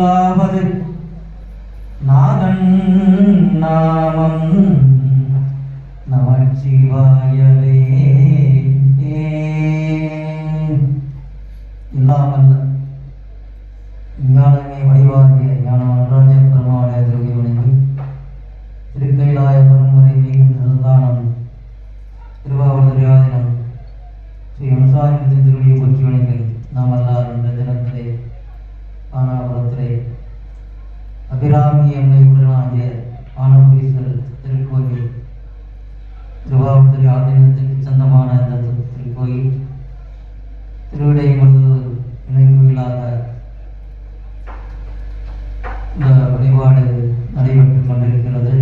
பொருளாவது நாதன் நாமம். நமச்சிவாயவே. இல்லாமல்ல. ஞானமே வடிவாகிய ஞான நடராஜ பெருமாளை திரும்பி வணங்கி திருக்கைலாய பரம்பரை நீங்கும் சந்தானம் திருவாவூர்தியாதினம் ஸ்ரீ விவசாயத்தின் திருவிழியை போற்றி வணங்கி நாம் எல்லாரும் இந்த தினத்திலே ஆனாபுரத்திலே அபிராமி அம்மை உடனாகிய ஆனபுரீஸ்வரர் திருக்கோயில். திருவாவூர்திரி ஆதீனத்துக்கு சொந்தமான இந்த திருக்கோயில். திருவிடை முழுவதும் இணைக்கோயிலாக இந்த வழிபாடு நடைபெற்றுக் கொண்டிருக்கிறது.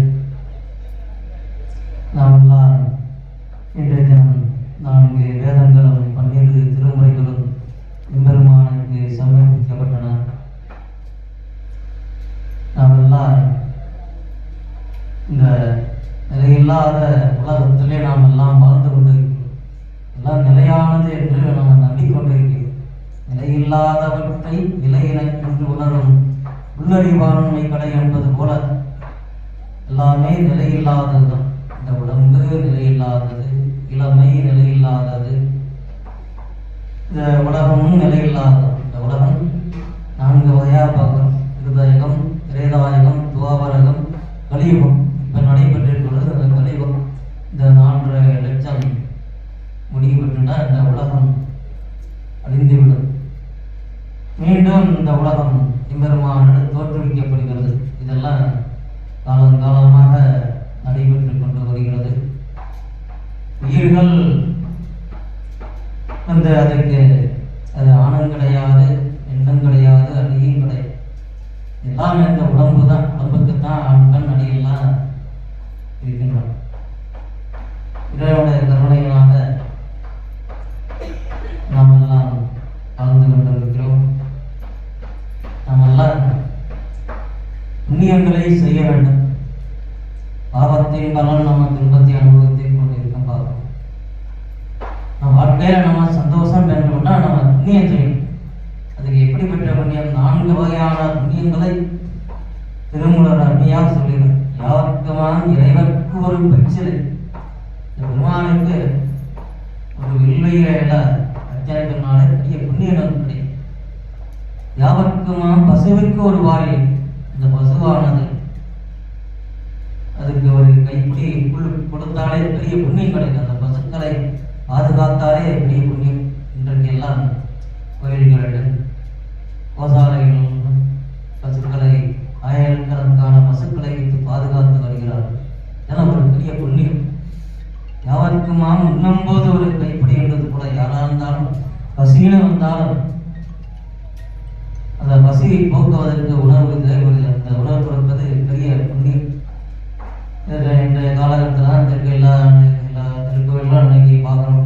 நாம் எல்லாம் இன்றைய தினம் நான்கு வேதங்களும் பன்னிரு திருமுறைகளும் எம்பெருமானுக்கு சமர்ப்பிக்கப்பட்டன நாம் எல்லாம் இந்த நிலையில்லாத உலகத்திலே நாம் எல்லாம் வாழ்ந்து கொண்டிருக்கிறோம் எல்லாம் நிலையானது என்று நாம் நம்பிக்கொண்டிருக்கிறோம் இல்லாதவற்றை நிலையினை என்று உணரும் உள்ளறிவாண்மை கடை என்பது போல எல்லாமே நிலையில்லாததுதான் இந்த உடம்பு நிலையில்லாதது இளமை நிலையில்லாதது இந்த உலகமும் நிலையில்லாதது. இந்த உலகம் நான்கு வகையா பார்க்கிறோம். இருதயகம் திரேதாயகம் துவாபரகம் கலியுகம். இப்போ நடைபெற்றிருக்கிறது அந்த கலியுகம். இந்த நான்கரை லட்சம் முடிவு பெற்றுனா இந்த உலகம் அழிந்துவிடும் மீண்டும் இந்த உலகம் எம்பெருமானிடம் தோற்றுவிக்கப்படுகிறது. இதெல்லாம் காலங்காலமாக நடைபெற்றுக் கொண்டு வருகிறது. உயிர்கள் வந்து அதுக்கு அது ஆணம் கிடையாது எண்ணம் கிடையாது அடியும் கிடையாது. எல்லாம் இந்த உடம்பு தான். உடம்புக்கு தான் ஆண்கள் அடியெல்லாம் இருக்கின்றன. இறைவனுடைய கருணையினால புண்ணியங்களை செய்ய வேண்டும். பாவத்தின் பலன் நம்ம துன்பத்தை அனுபவத்தை கொண்டிருக்கும் பாவம். நம்ம வாழ்க்கையில நம்ம சந்தோஷம் வேண்டும்னா நம்ம புண்ணியம் செய்யணும். அதுக்கு எப்படிப்பட்ட புண்ணியம்? நான்கு வகையான புண்ணியங்களை திருமூலர் அருமையாக சொல்லினார் யாருக்குமான் இறைவனுக்கு ஒரு பச்சிலை இந்த பெருமானுக்கு ஒரு வில்லையில அத்தியாயத்தினால பெரிய புண்ணியம் நன்மை பசுவிற்கு ஒரு வாரியம் இந்த பசுவானது. அதுக்கு ஒரு கைப்பிடி புல் கொடுத்தாலே பெரிய புண்ணியம் கிடைக்கும். அந்த பசுக்களை பாதுகாத்தாலே பெரிய புண்ணியம். இன்றைக்கு எல்லாம் கோயில்களில் கோசாலைகள் பசுக்களை ஆயிரக்கணக்கான பசுக்களை வைத்து பாதுகாத்து வருகிறார்கள் இதெல்லாம் ஒரு பெரிய புண்ணியம். யாவருக்குமாம் உண்ணும்போது ஒரு கைப்பிடி என்பது போல யாராக இருந்தாலும் பசியில வந்தாலும் அந்த பசியை போக்குவதற்கு உணவு தேவை. கொடுப்பது பெரிய புண்ணியம் இன்றைய காலகட்டத்தில் இதற்கு எல்லா எல்லா திருக்கோயிலும் இன்னைக்கு பார்க்குறோம்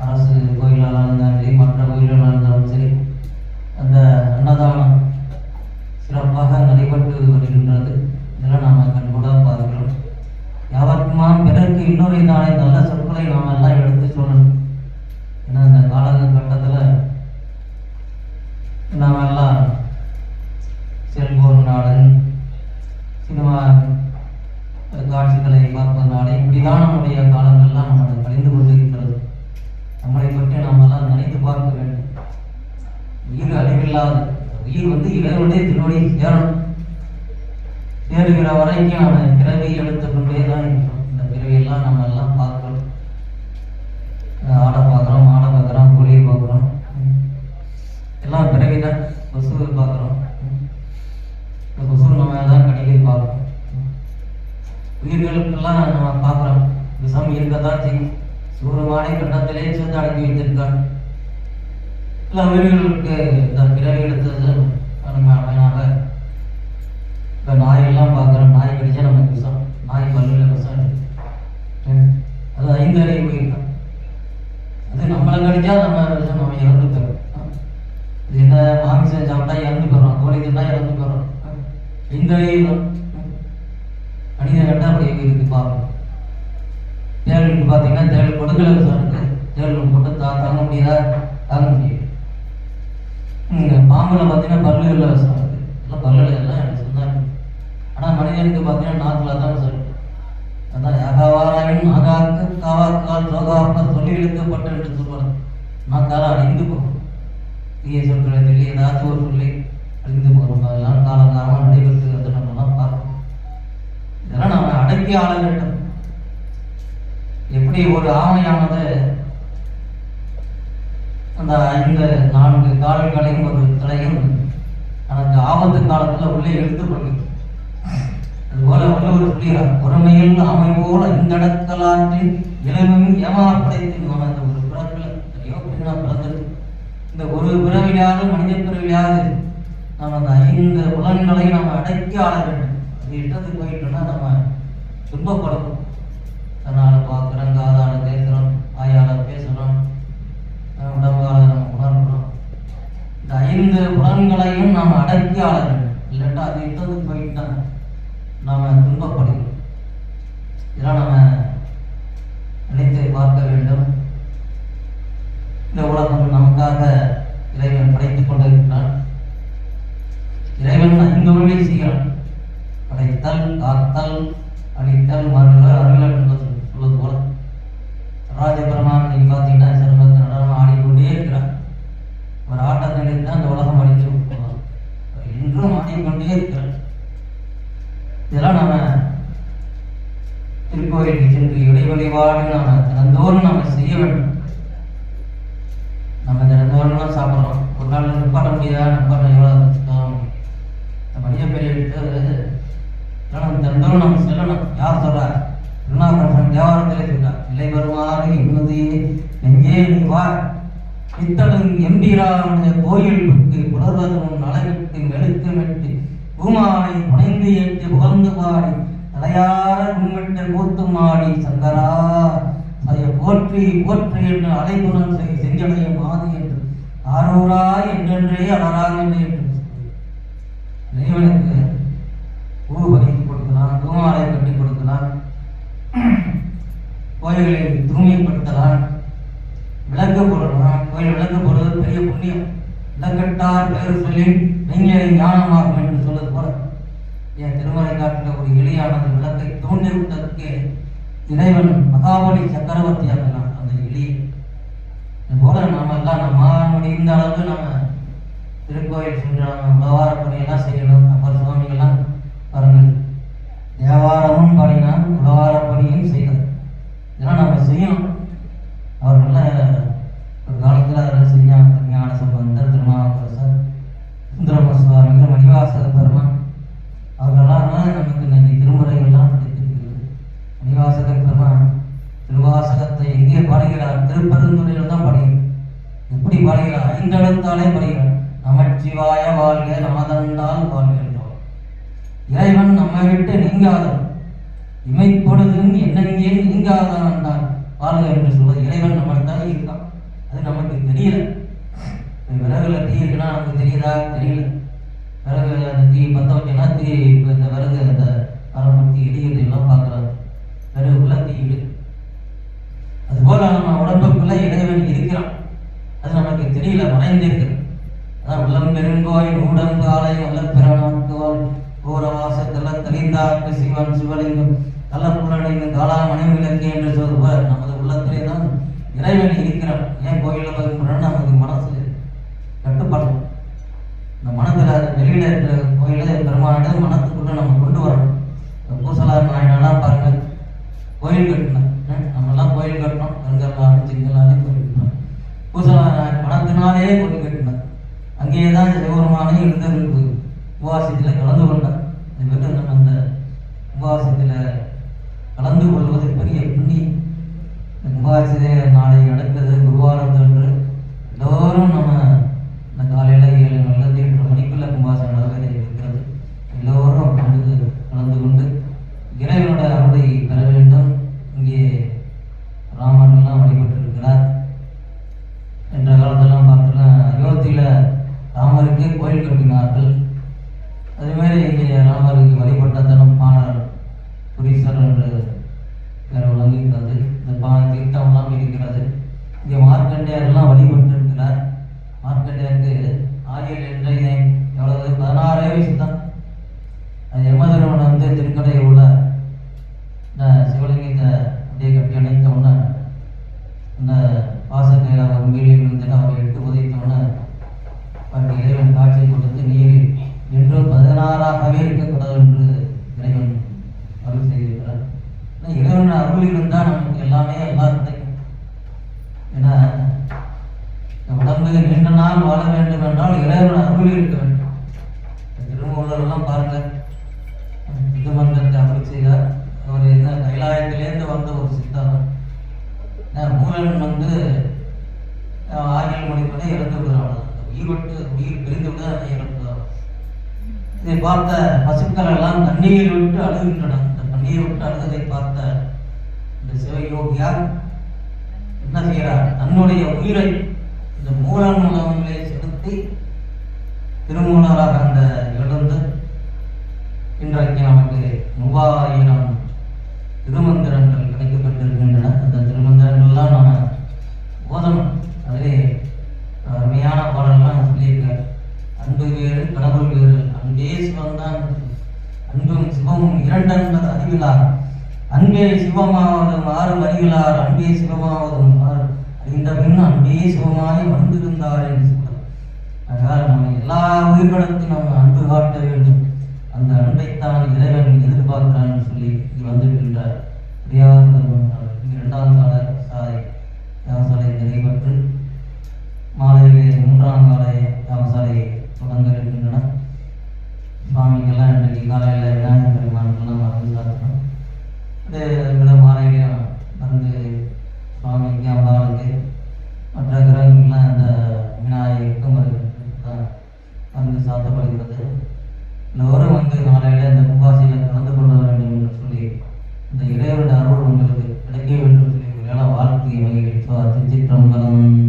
அரசு கோயிலாக இருந்தாலும் சரி மற்ற கோயில்களாக இருந்தாலும் சரி அந்த அன்னதானம் சிறப்பாக நடைபெற்று வருகின்றது இதெல்லாம் நாம் கண்கூட பார்க்கிறோம் யாவருக்குமாம் பிறருக்கு இன்னொரு தானே நல்ல சொற்களை நாம் எல்லாம் எடுத்து சொல்லணும் ஏன்னா இந்த காலகட்டத்தில் நாம் எல்லாம் செல்போன் நாடு சினிமா காட்சிகளை பார்ப்பதனால இப்படிதான் நம்முடைய காலங்கள்லாம் நமக்கு கழிந்து கொண்டிருக்கிறது நம்மளை பற்றி நாம் எல்லாம் நினைத்து பார்க்க வேண்டும் உயிர் அழிவில்லாத உயிர் வந்து இறைவனுடைய திருவடி ஏறணும் ஏறுகிற வரைக்கும் அவன் பிறவி எழுத்து கொண்டே தான் இருக்கிறோம் இந்த பிறவியெல்லாம் நம்ம எல்லாம் பார்க்கிறோம் சில இந்த பிறவி எடுத்தது நம்ம பயனாக இப்போ நாயெல்லாம் பார்க்குறோம் நாய் கடிச்சா நம்ம விஷம் நாய் பல்லில் விஷம் அது ஐந்து அறிவு உயிர் தான் அது நம்மளை கடிச்சா நம்ம விஷம் நம்ம இறந்து போயிடும். இது என்ன மாமிசம் சாப்பிட்டா இறந்து போகிறோம் கோழி தின்னா இறந்து போகிறோம் இந்த அறிவு தான் மனித கட்டா அப்படி இருக்கு பார்க்கணும் தேவனுக்கு பார்த்தீங்கன்னா தேள் கொடுக்கல விஷம் இருக்குது தேள் போட்டு தா தாங்க முடியுதா? தாங்க முடியும். பாம்புல பார்த்தீங்கன்னா பல்லுகளில் விஷம் இருக்கு எல்லாம் பல்லுல எல்லாம் எனக்கு தான் ஆனால் மனிதனுக்கு பார்த்தீங்கன்னா நாக்கில் தான் விஷம் அதான் யாகாவாராயின் ஆகாக்கு காவாக்கால் சோகாப்ப சொல்லி இழுக்கப்பட்டு என்று சொல்வார் நாக்கால் அழிந்து போகும். தீய சொற்களை சொல்லி ஏதாச்சும் ஒரு சொல்லி அழிந்து போகிறோம். அதெல்லாம் காலங்காலமாக நடைபெற்று வந்து நம்மலாம் பார்க்கணும் இதெல்லாம் நாம அடக்கி ஆள வேண்டும் எப்படி ஒரு ஆமையானது அந்த ஐந்து நான்கு கால்களையும் ஒரு தலையும் அந்த ஆபத்து காலத்துல உள்ளே எடுத்துக் கொள்கிறது அதுபோல வள்ளுவர் சொல்லுகிறார் பொறுமையில் ஆமை போல இந்தடக்கலாற்றி இளமும் ஏமாப்படைத்து நம்ம அந்த ஒரு பிறப்பில் ஐயோ பெண்ணா பிறந்தது. இந்த ஒரு பிறவியாவது மனித பிறவியாவது நம்ம அந்த ஐந்து புலன்களை நம்ம அடக்கி ஆள வேண்டும். அது இஷ்டத்துக்கு போயிட்டோம்னா நம்ம துன்பப்படும் அதனால பார்க்குறோம் காதால் கேட்குறோம் வாயால பேசுகிறோம் உடம்பால நம்ம உணர்கிறோம் இந்த ஐந்து புலன்களையும் நாம் அடக்கி ஆள வேண்டும் அது இஷ்டத்துக்கு போயிட்டா நாம துன்பப்படுகிறோம். இதெல்லாம் நம்ம நினைத்து பார்க்க வேண்டும். இந்த உலகம் நமக்காக இறைவன் படைத்துக் கொண்டிருக்கிறான். இறைவன் ஐந்து வழி செய்கிறான். படைத்தல் காத்தல் அழித்தல் ஒரு தான் அந்த உலகம் அழித்து போகலாம். இன்றும் கொண்டே இருக்கிறார் இதெல்லாம் நாம திருக்கோயிலுக்கு சென்று இடை வழிபாடு நாம தினந்தோறும் நாம செய்ய வேண்டும். நம்ம தினந்தோறும்லாம் சாப்பிட்றோம் ஒரு நாள் நிப்பாட்ட முடியாதா நிப்பாட்ட எவ்வளோ வச்சுக்கலாம் இந்த மனித பெரிய நம்ம தினந்தோறும் நம்ம செல்லணும். யார் சொல்றார் திருநாகரசன் தேவாரத்திலே சொல்றா நிலை வருமாறு இன்னுதே நெஞ்சே நீ வா. இத்தடும் எம்பிரானுடைய கோயிலுக்கு புலர்வதும் நலவிட்டு மெழுத்து மெட்டு பூமாலை புனைந்து ஏற்று புகழ்ந்து பாடி தலையார கும்பிட்டு கூத்து மாடி சங்கரா அதை போற்றி போற்றி என்று அலைகுணம் செய் செஞ்சடைய மாது என்று. ஆரூராய் என்றென்றே அலராக என்று இறைவனுக்கு பூ பறித்து கொடுக்கலாம் பூமாலை கட்டி கொடுக்கலாம். கோயில்களை தூய்மைப்படுத்தலாம் விளக்கு போடலாம் கோயில் விளக்கு போடுறது புண்ணியம் பேர் சொல்லி நீங்களே ஞானமாகும் என்று சொல்வது போல. என் திருமலை காட்டில் ஒரு எளியானது விளக்கை தோன்றிவிட்டதற்கு இறைவன் மகாபலி சக்கரவர்த்தி ஆகலாம் அந்த எளிய இது போல நாம எல்லாம் நம்ம முடிந்த அளவுக்கு நம்ம திருக்கோயில் சென்று நம்ம பணியெல்லாம் செய்யணும். அப்பர் சுவாமிகள்லாம் பாருங்கள் தேவாரமும் பாடினா உபவார பணியும் செய்யணும் இதெல்லாம் நம்ம செய்யணும் அவர்கள்லாம் ஒரு காலத்தில் அதெல்லாம் செஞ்சாங்க ஞான சம்பந்தர் திருமாவரசர் சுந்தரம சுவாமிகள் மணிவாசக பெருமான் அவர்களெல்லாம் நமக்கு இன்னைக்கு திருமுறைகள்லாம் கிடைத்திருக்கிறது. மணிவாசக பெருமான் திருவாசகத்தை எங்கே பாடுகிறார்? திருப்பெருந்துறையில் தான் பாடுகிறார். எப்படி பாடுகிறார்? ஐந்தெழுத்தாலே பாடுகிறார். நமச்சிவாய வாழ்க நமதண்டால் வாழ்க இறைவன் நம்மை விட்டு நீங்காதான் இமைப்பொழுதும் என்னெங்கே நீங்காதான் என்றான். வாழ்க என்று சொல்வது இறைவன் நம்மளுக்கு தான் இருக்கான். அது நமக்கு தெரியல. இப்ப விறகுல தீ இருக்குன்னா நமக்கு தெரியுதா? தெரியல. விறகு அந்த தீ பற்ற வச்சோன்னா தீ இப்போ இந்த விறகு அந்த மரமத்தி இடிகிறது எல்லாம் பார்க்குறாங்க. விறகுக்குள்ள தீ இடு அதுபோல நம்ம உடம்புக்குள்ள இறைவன் இருக்கிறான். அது நமக்கு தெரியல மறைந்திருக்கு அதான் உள்ளம் பெருங்கோயில் ஊடம் காலை வல்ல பிறனாக்குவாள் ஊரவாசத்தல்ல தெளிந்தாக்கு சிவன் சிவலிங்கம் நல்ல புள்ளடைந்து காலா மனைவி என்று சொல்லுவார். நமது உள்ளத்திலே தான் இறைவன் இருக்கிறான். சிவபெருமானே எழுந்திருந்து உபவாசத்தில் கலந்து கொண்டார் அது மட்டும் நம்ம அந்த உபவாசத்தில் கலந்து கொள்வது பெரிய புண்ணியம். இந்த நான் மத்திய கோயில் கட்டினார்கள். அதேமாதிரி இங்கே ராமருக்கு வழிபட்டதனும் பாணர் புரீஸ்வரர் என்று பெயர் வழங்குகிறது. இந்த பா தீர்த்தம்லாம் இருக்கிறது. இங்கே மார்க்கண்டேயர்லாம் வழிபட்டிருக்கிறார். மார்க்கண்டேயருக்கு ஆயுள் என்ற எவ்வளவு? பதினாறு வயசு தான். அது யமதரவன் வந்து திருக்கடையில் உள்ள சிவலிங்க பதினாறாகவே இருக்கக்கூடாது என்று இறைவன் அருள் செய்திருக்கிறார். இறைவன் அருள் இருந்தால் நமக்கு எல்லாமே எல்லாம் கிடைக்கும். ஏன்னா உடம்பு நீண்ட நாள் வாழ வேண்டும் என்றால் இறைவன் அருள் பார்த்த பசுக்கள் எல்லாம் கண்ணீர் விட்டு அழுகின்றன. அந்த கண்ணீர் விட்டு அழுகதை பார்த்த இந்த சிவயோகியார் என்ன செய்கிறார்? தன்னுடைய உயிரை இந்த மூலம் மூலங்களே செலுத்தி திருமூலராக அந்த எழுந்து இன்றைக்கு நமக்கு மூவாயிரம் திருமந்திரங்கள் கிடைக்கப்பட்டிருக்கின்றன. அந்த திருமந்திரங்கள்லாம் நம்ம ஓதணும். அதிலே அருமையான பாடல்லாம் சொல்லியிருக்கார். அன்பு வேறு கடவுள் வேறு அன்பே சிவம்தான் அன்பும் சிவமும் இரண்டென்பது அறிவிலார். அன்பே சிவமாவது மாறும் அறிவிலார். அன்பே சிவமாவது மாறும் அறிந்த பின் அன்பே சிவமாய் வந்திருந்தார் என்று சொல்றார் அதனால் நம்ம எல்லா உயிர்கடத்தையும் நம்ம அன்பு காட்ட வேண்டும். அந்த அன்பைத்தான் இறைவன் எதிர்பார்க்கிறான் சொல்லி வந்திருக்கின்றார். இரண்டாம் கால சாலை சாலை? நிறைவற்று மாலையிலே மூன்றாம் காலை വഴി പാത്തിച്ചിട്ടും പറഞ്ഞു